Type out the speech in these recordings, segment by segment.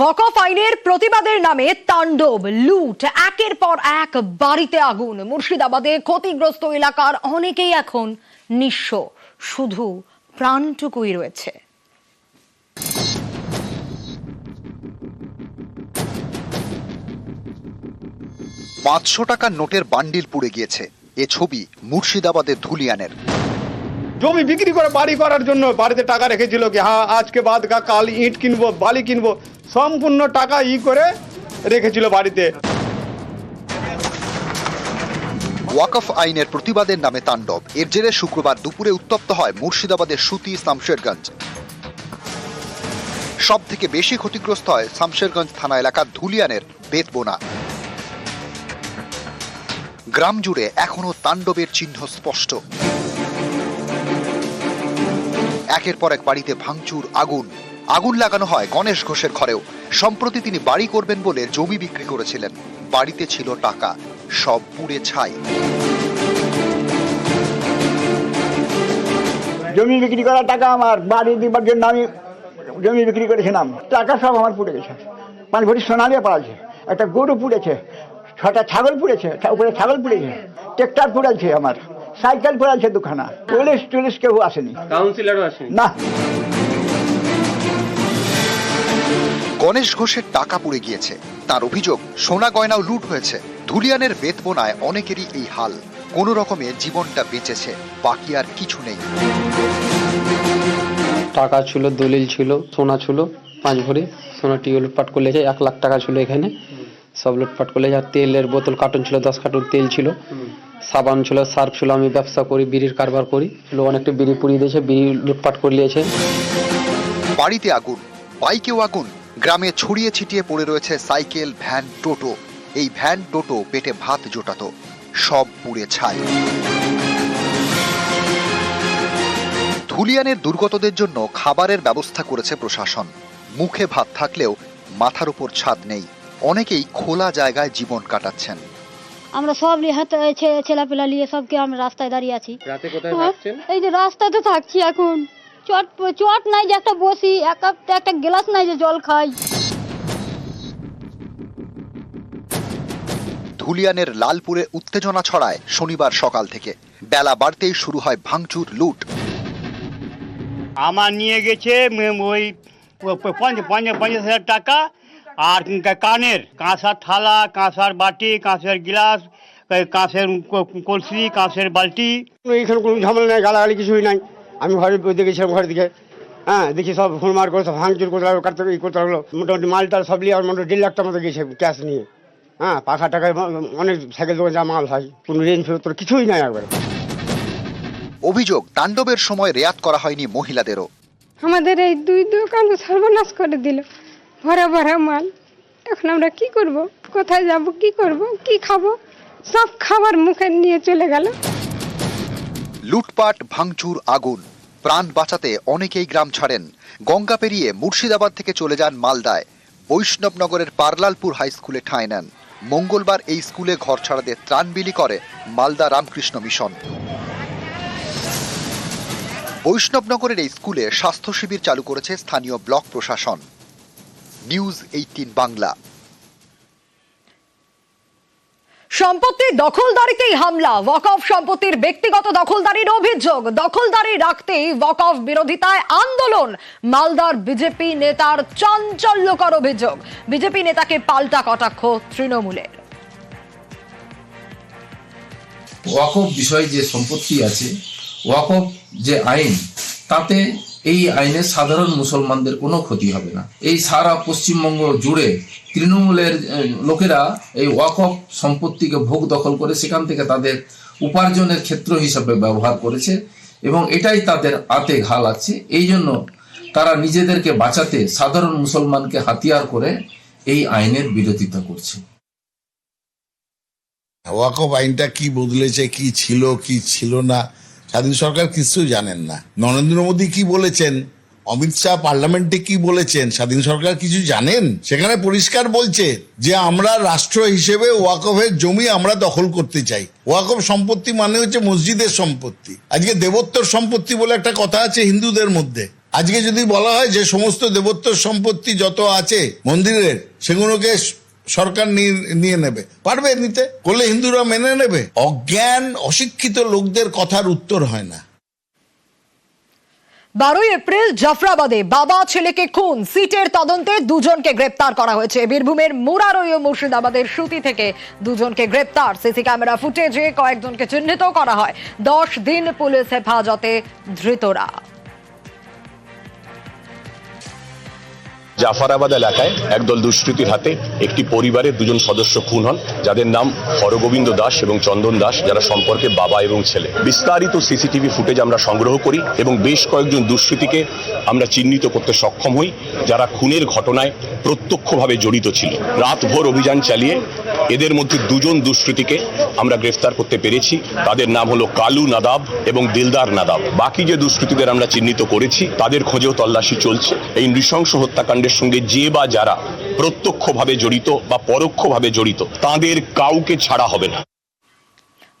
ওয়াকফ আইনের প্রতিবাদের নামে তাণ্ডব লুট একের পর এক বাড়িতে আগুন। মুর্শিদাবাদে ক্ষতিগ্রস্ত এলাকার অনেকেই এখন নিঃস্ব। শুধু প্রাণটুকুই রয়েছে। পাঁচশো টাকার নোটের বান্ডিল পুড়ে গিয়েছে। এ ছবি মুর্শিদাবাদের ধুলিয়ানের। জমি বিক্রি করে বাড়ি করার জন্য বাড়িতে টাকা রেখেছিল কি হ্যাঁ আজকে বাদ কা কাল ইট কিনবো বালি কিনবো। সম্পূর্ণ টাকা ই করে রেখেছিল বাড়িতে। ওয়াকফ আইনের প্রতিবাদের নামে তাণ্ডব। এর জেরে শুক্রবার দুপুরে উত্তপ্ত হয় মুর্শিদাবাদের সুতি শামশেরগঞ্জ। সব থেকে বেশি ক্ষতিগ্রস্ত হয় শামশেরগঞ্জ থানা এলাকার ধুলিয়ানের বেতবোনা। গ্রাম জুড়ে এখনও তাণ্ডবের চিহ্ন স্পষ্ট। একের পর এক বাড়িতে ভাঙচুর, আগুন। আগুন লাগানো হয় গণেশ ঘোষের ঘরেও। সম্প্রতি তিনি বাড়ি করবেন বলে জমি বিক্রি করেছিলেন। বাড়িতে ছিল টাকা সব পুড়ে ছাই। জমি বিক্রি করা টাকা আমার বাড়ি দিবার জন্য আমি জমি বিক্রি করেছিলাম। টাকা সব আমার পুড়ে গেছে। পাঁচ ভরি সোনা দিয়ে পাওয়াছে একটা গরু পুড়েছে ছটা ছাগল পুড়েছে উপরে ছাগল পুড়েছে ট্রেক্টর পুড়েছে আমার সাইকেল পুড়েছে দুখানা পুলিশ টুলিশ কেউ আসেনি। কাউন্সিলরও আসেনি? না। গণেশ ঘোষের টাকা পুড়ে গিয়েছে। তার অভিযোগ সোনা গয়নাও লুট হয়েছে। ধুলিয়ানের বেতবোনায় অনেকেরই এই হাল। কোনো রকমে জীবনটা বেঁচেছে বাকি আর কিছু নেই। টাকা ছিল দলিল ছিল সোনা ছিল পাঁচ ভরি। সোনাটি লুটপাট করে লেগেছে এক লাখ টাকা ছিল এখানে। সব লুটপাট করে লেগেছে আর তেলের বোতল কার্টুন ছিল দশ কার্টুন তেল ছিল। সাবান ছিল সার্ফ ছিল আমি ব্যবসা করি বিড়ির কারবার করি। ছিল অনেকটা বিড়ি পুড়িয়ে দিয়েছে বিড়ি লুটপাট করে নিয়েছে। বাড়িতে আগুন। বাইকেও আগুন। গ্রামে ছড়িয়ে ছিটিয়ে পড়ে রয়েছে সাইকেল ভ্যান টোটো। এই ভ্যান টোটো পেটে ভাত জোটাত। সব পুড়ে ছাই। ধুলিয়ানের দুর্গতদের জন্য খাবারের ব্যবস্থা করেছে প্রশাসন। মুখে ভাত থাকলেও মাথার উপর ছাদ নেই। অনেকেই খোলা জায়গায় জীবন কাটাচ্ছেন। আমরা সব নিয়ে হাতে ছেলেপেলা নিয়ে সবকে আমরা রাস্তায় দাঁড়িয়ে আছি। রাতে কোথায় হ্যাঁ, থাকছেন? এই যে রাস্তাতে থাকছি এখন। চট চট নাই যে একটা বসি এক কাপ একটা গ্লাস নাই যে জল খাই। ধুলিয়ানের লালপুরে উত্তেজনা ছড়ায় শনিবার সকাল থেকে। বেলা বাড়তেই শুরু হয় ভাঙচুর লুট। আমার নিয়ে গেছে ওই পঞ্চাশ হাজার টাকা আর কানের কাঁসার থালা কাঁসার বাটি কাঁচের গ্লাস কাঁসের কলসি কাঁসের বালতি। এইখানে কোনো ঝামেলা নেই গালাগালি কিছুই নাই। আমি ঘরে বসে দেখেছিলাম ঘরের দিকে হ্যাঁ দেখি সব হুড়মার করে সব ভাঙচুর করতে লাগল কাটতে ই করতে লাগল। মোটামুটি মালটাল সব নিয়ে আমার মোটামুটি দেড় লাখ টাকা মতো গেছে ক্যাশ নিয়ে। হ্যাঁ পাখা টাকায় অনেক সাইকেল দোকান যা মাল হয় কোনো রেঞ্জ ফেরত কিছুই নাই একবার। অভিযোগ তাণ্ডবের সময় রেয়াত করা হয়নি মহিলাদেরও। আমাদের এই দুই দোকান তো সর্বনাশ করে দিল ভরা ভরা মাল। এখন আমরা কি করব? কোথায় যাব কি করব কি খাব? সব খাবার মুখে নিয়ে চলে গেল। লুটপাট, ভাঙচুর, আগুন। প্রাণ বাঁচাতে অনেকেই গ্রাম ছাড়েন। গঙ্গা পেরিয়ে মুর্শিদাবাদ থেকে চলে যান মালদায়। বৈষ্ণবনগরের পারলালপুর হাই স্কুলে ঠাঁই নেন। মঙ্গলবার এই স্কুলে ঘর ছাড়াদের ত্রাণ বিলি করে মালদা রামকৃষ্ণ মিশন। বৈষ্ণবনগরের এই স্কুলে স্বাস্থ্য শিবির চালু করেছে স্থানীয় ব্লক প্রশাসন। News eighteen Bangla. সম্পত্তির দখলদারিতেই হামলা। ওয়াকফ সম্পত্তির ব্যক্তিগত দখলদারির অভিযোগ। দখলদারি রাখতেই ওয়াকফ বিরোধিতায় আন্দোলন। মালদার বিজেপি নেতার চাঞ্চল্যকর অভিযোগ। বিজেপি নেতাকে পাল্টা কটাক্ষ তৃণমূলের। ওয়াকফ বিষয়ে যে সম্পত্তি আছে ওয়াকফ যে আইন, তাতে এই আইনে সাধারণ মুসলমানদের কোনো ক্ষতি হবে না। এই সারা পশ্চিমবঙ্গ জুড়ে তৃণমূলের লোকেরা এই ওয়াকফ সম্পত্তিকে ভোগ দখল করে সেখান থেকে তাদের উপার্জনের ক্ষেত্র হিসাবে ব্যবহার করেছে এবং এটাই তাদের আতে ঘা লাগছে। এই জন্য তারা নিজেদেরকে বাঁচাতে সাধারণ মুসলমানকে হাতিয়ার করে এই আইনের বিরোধিতা করছে। ওয়াকফ আইনটা কি বদলেছে, কি ছিল কি ছিল না? স্বাধীন সরকার কিছু জানেন না। নরেন্দ্র মোদী কি বলেছেন? অমিত শাহ পার্লামেন্টে কি বলেছেন? স্বাধীন সরকার কিছু জানেন? সেখানে পরিষ্কার বলছে যে, আমরা রাষ্ট্র হিসেবে ওয়াকফের জমি আমরা দখল করতে চাই। ওয়াকফ সম্পত্তি মানে হচ্ছে মসজিদের সম্পত্তি। আজকে দেবোত্তর সম্পত্তি বলে একটা কথা আছে হিন্দুদের মধ্যে। আজকে যদি বলা হয় যে, সমস্ত দেবত্ব সম্পত্তি যত আছে মন্দিরের, সেগুলোকে সরকার নিয়ে- নেবে। পারবে নিতে? করলে হিন্দুরা মেনে নেবে? অজ্ঞান, অশিক্ষিত লোকদের কথার উত্তর হয় না। বারোই এপ্রিল জাফরাবাদে বাবা ছেলেকে খুন। সিটের তদন্তে দুজনকে গ্রেপ্তার করা হয়েছে। বীরভূমের মুরারই ও মুর্শিদাবাদের সুতি থেকে দুজনকে গ্রেপ্তার। সিসি ক্যামেরা ফুটেজে কয়েকজনকে চিহ্নিত করা হয়। দশ দিন পুলিশ হেফাজতে ধৃতরা। জাফরাবাদ এলাকায় একদল দুষ্কৃতীর হাতে একটি পরিবারের দুজন সদস্য খুন হন, যাদের নাম হরগোবিন্দ দাস এবং চন্দন দাস, যারা সম্পর্কে বাবা এবং ছেলে। বিস্তারিত সিসিটিভি ফুটেজ আমরা সংগ্রহ করি এবং বেশ কয়েকজন দুষ্কৃতীকে আমরা চিহ্নিত করতে সক্ষম হই, যারা খুনের ঘটনায় প্রত্যক্ষভাবে জড়িত ছিল। রাতভর অভিযান চালিয়ে এদের মধ্যে দুজন দুষ্কৃতীকে আমরা গ্রেফতার করতে পেরেছি। তাদের নাম হলো কালু নাদাব এবং দিলদার নাদাব। বাকি যে দুষ্কৃতীদের আমরা চিহ্নিত করেছি, তাদের খোঁজেও তল্লাশি চলছে। এই নৃশংস হত্যাকাণ্ডের সঙ্গে যে বা যারা প্রত্যক্ষভাবে জড়িত বা পরোক্ষভাবে জড়িত, তাদের কাউকে ছাড়া হবে না।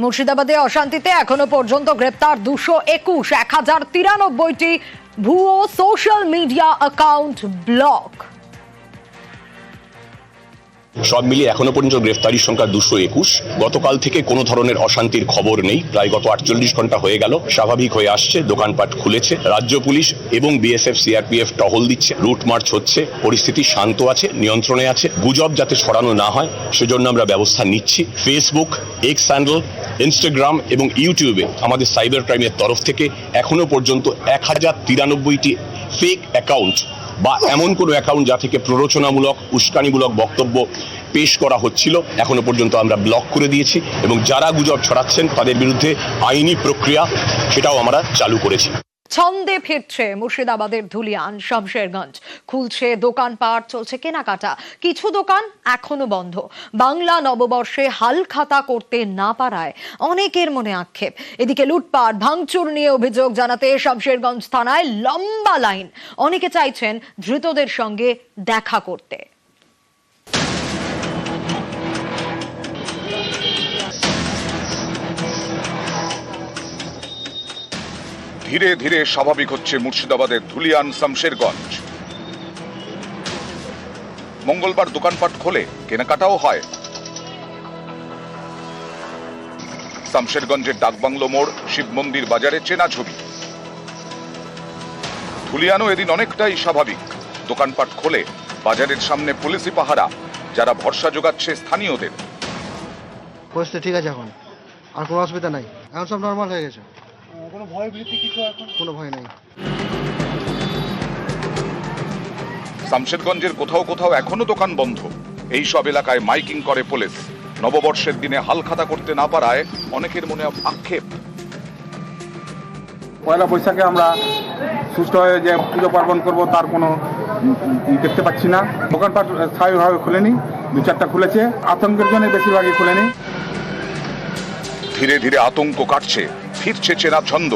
মুর্শিদাবাদে অশান্তিতে এখনও পর্যন্ত গ্রেপ্তার দুশো একুশ, এক হাজার তিরানব্বইটি ভুয়ো সোশ্যাল মিডিয়া অ্যাকাউন্ট ব্লক সব মিলিয়ে এখনও পর্যন্ত গ্রেফতারির সংখ্যা দুশো একুশ। গতকাল থেকে কোনো ধরনের অশান্তির খবর নেই। প্রায় গত আটচল্লিশ ঘণ্টা হয়ে গেল, স্বাভাবিক হয়ে আসছে, দোকানপাট খুলেছে, রাজ্য পুলিশ এবং বিএসএফ, সিআরপিএফ টহল দিচ্ছে। রুট মার্চ হচ্ছে, পরিস্থিতি শান্ত আছে, নিয়ন্ত্রণে আছে, গুজব যাতে ছড়ানো না হয়, সেজন্য আমরা ব্যবস্থা নিচ্ছি। ফেসবুক, এক্স হ্যান্ডেল, ইনস্টাগ্রাম এবং ইউটিউবে আমাদের সাইবার ক্রাইমের তরফ থেকে এখনও পর্যন্ত এক হাজার তিরানব্বইটি ফেক অ্যাকাউন্ট বা এমন কোনো অ্যাকাউন্ট যা থেকে প্ররোচনামূলক, উস্কানিমূলক বক্তব্য পেশ করা হচ্ছিল, এখনও পর্যন্ত আমরা ব্লক করে দিয়েছি এবং যারা গুজব ছড়াচ্ছেন তাদের বিরুদ্ধে আইনি প্রক্রিয়া সেটাও আমরা চালু করেছি। ছন্দে ফিরছে মুর্শিদাবাদের ধুলিয়ান, শমশেরগঞ্জ। খুলছে দোকানপাট, চলছে কেনাকাটা। কিছু দোকান এখনও বন্ধ। বাংলা নববর্ষে হালখাতা করতে না পারায় অনেকের মনে আক্ষেপ। এদিকে লুটপাট, ভাঙচুর নিয়ে অভিযোগ জানাতে শমশেরগঞ্জ থানায় লম্বা লাইন। অনেকে চাইছেন ধৃতদের সঙ্গে দেখা করতে। ধীরে ধীরে স্বাভাবিক হচ্ছে মুর্শিদাবাদের ধুলিয়ান শামশেরগঞ্জ। মঙ্গলবার দোকানপাট খোলে, কেনাকাটাও হয়। শামশেরগঞ্জের ডাকবাংলো মোড়, শিব মন্দির বাজারে চেনা ছবি। ধুলিয়ানও এদিন অনেকটাই স্বাভাবিক। দোকানপাট খোলে, বাজারের সামনে পুলিশি পাহারা, যারা ভরসা যোগাচ্ছে স্থানীয়দের। পরিস্থিতি ঠিক আছে এখন। আর কোনো অসুবিধা নাই। এখন সব নর্মাল হয়ে গেছে। কোনো ভয় ভীতি কিছু এখন? কোনো ভয় নাই। শামশেরগঞ্জের কোথাও কোথাও এখনও দোকান বন্ধ। এই সব এলাকায় মাইকিং করে পুলিশ। নববর্ষের দিনে হালখাতা করতে না পারায় অনেকের মনে আক্ষেপ। পয়লা বৈশাখে আমরা সুস্থ হয়ে যে পুজো পার্বণ করব তার কোনো দেখতে পাচ্ছি না। দোকানপাট স্বাভাবিকভাবে খুলেনি দু চারটা খুলেছে। আতঙ্কের জন্য বেশিরভাগই খুলেনি। ধীরে ধীরে আতঙ্ক কাটছে। ফিরছে চেনা ছন্দ।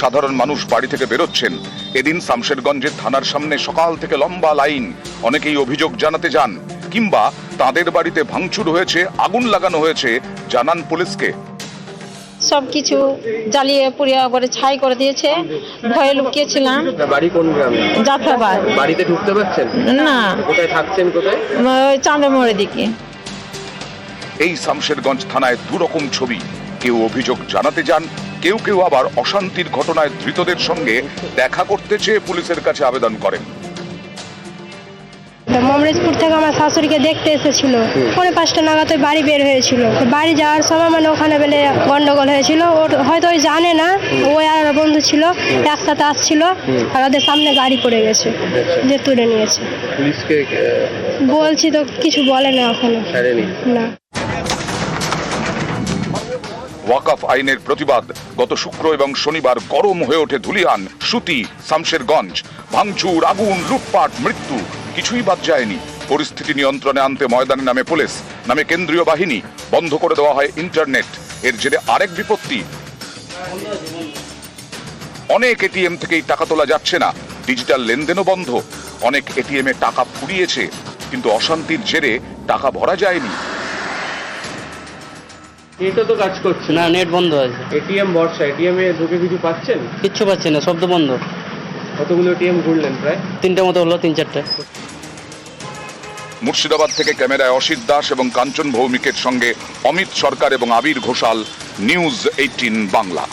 সাধারণ মানুষ বাড়ি থেকে বেরোচ্ছেন। এদিন শামশেরগঞ্জের থানার সামনে সকাল থেকে লম্বা লাইন। অনেকেই অভিযোগ জানাতে যান কিংবা তাদের বাড়িতে ভাঙচুর হয়েছে আগুন লাগানো হয়েছে জানান পুলিশকে। সব কিছু জ্বালিয়ে পুড়িয়ে করে ছাই করে দিয়েছে। ভয়ে লুকিয়েছিলাম। বাড়ি কোন গ্রামে? জাফরাবাদ। বাড়িতে ঢুকতে পারছেন? না। কোথায় থাকছেন কোথায়? ওই চাঁদে মোড়ের দিকে। এই শামশেরগঞ্জ থানায় দুরকম ছবি। কেউ অভিযোগ জানাতে যান কেউ কেউ আবার অশান্তির ঘটনায় ধৃতদের সঙ্গে দেখা করতে চেয়ে পুলিশের কাছে আবেদন করেন। মমরেজপুর থেকে আমার শাশুড়িকে দেখতে এসেছিল। পৌনে পাঁচটা নাগাদ বাড়ি বের হয়েছিল। বাড়ি যাওয়ার সময় মানে ওখানে বেলে গন্ডগোল হয়েছিল। ওর হয়তো ওই জানে না ওই আর বন্ধু ছিল একসাথে আসছিল আর ওদের সামনে গাড়ি পড়ে গেছে যে তুলে নিয়েছে। বলছি তো কিছু বলে না এখনও। না। ওয়াকফ আইনের প্রতিবাদ। গত শুক্র এবং শনিবার গরম হয়ে ওঠে ধুলিয়ান, সুতি, শামশেরগঞ্জ। ভাঙচুর, আগুন, লুটপাট, মৃত্যু। কিছুই বাদ যায়নি। পরিস্থিতি নিয়ন্ত্রণে আনতে ময়দানে নামে পুলিশ, নামে কেন্দ্রীয় বাহিনী। বন্ধ করে দেওয়া হয় ইন্টারনেট। এর জেরে আরেক বিপত্তি। অনেক এটিএম থেকেই টাকা তোলা যাচ্ছে না। ডিজিটাল লেনদেনও বন্ধ। অনেক এটিএম এ টাকা ফুরিয়েছে কিন্তু অশান্তির জেরে টাকা ভরা যায়নি। এটা তো কাজ করছে না। নেট বন্ধ আছে। এটিএম বর্ষা এটিএম এ ঢুকে কিছু পাচ্ছেন? কিচ্ছু পাচ্ছি না শব্দ বন্ধ। কতগুলো এটিএম ঘুরলেন প্রায়? তিনটে মতো হলো তিন চারটে। মুর্শিদাবাদ থেকে ক্যামেরায় অসিত দাস এবং কাঞ্চন ভৌমিকের সঙ্গে অমিত সরকার এবং আবির ঘোষাল নিউজ এইটিন বাংলা।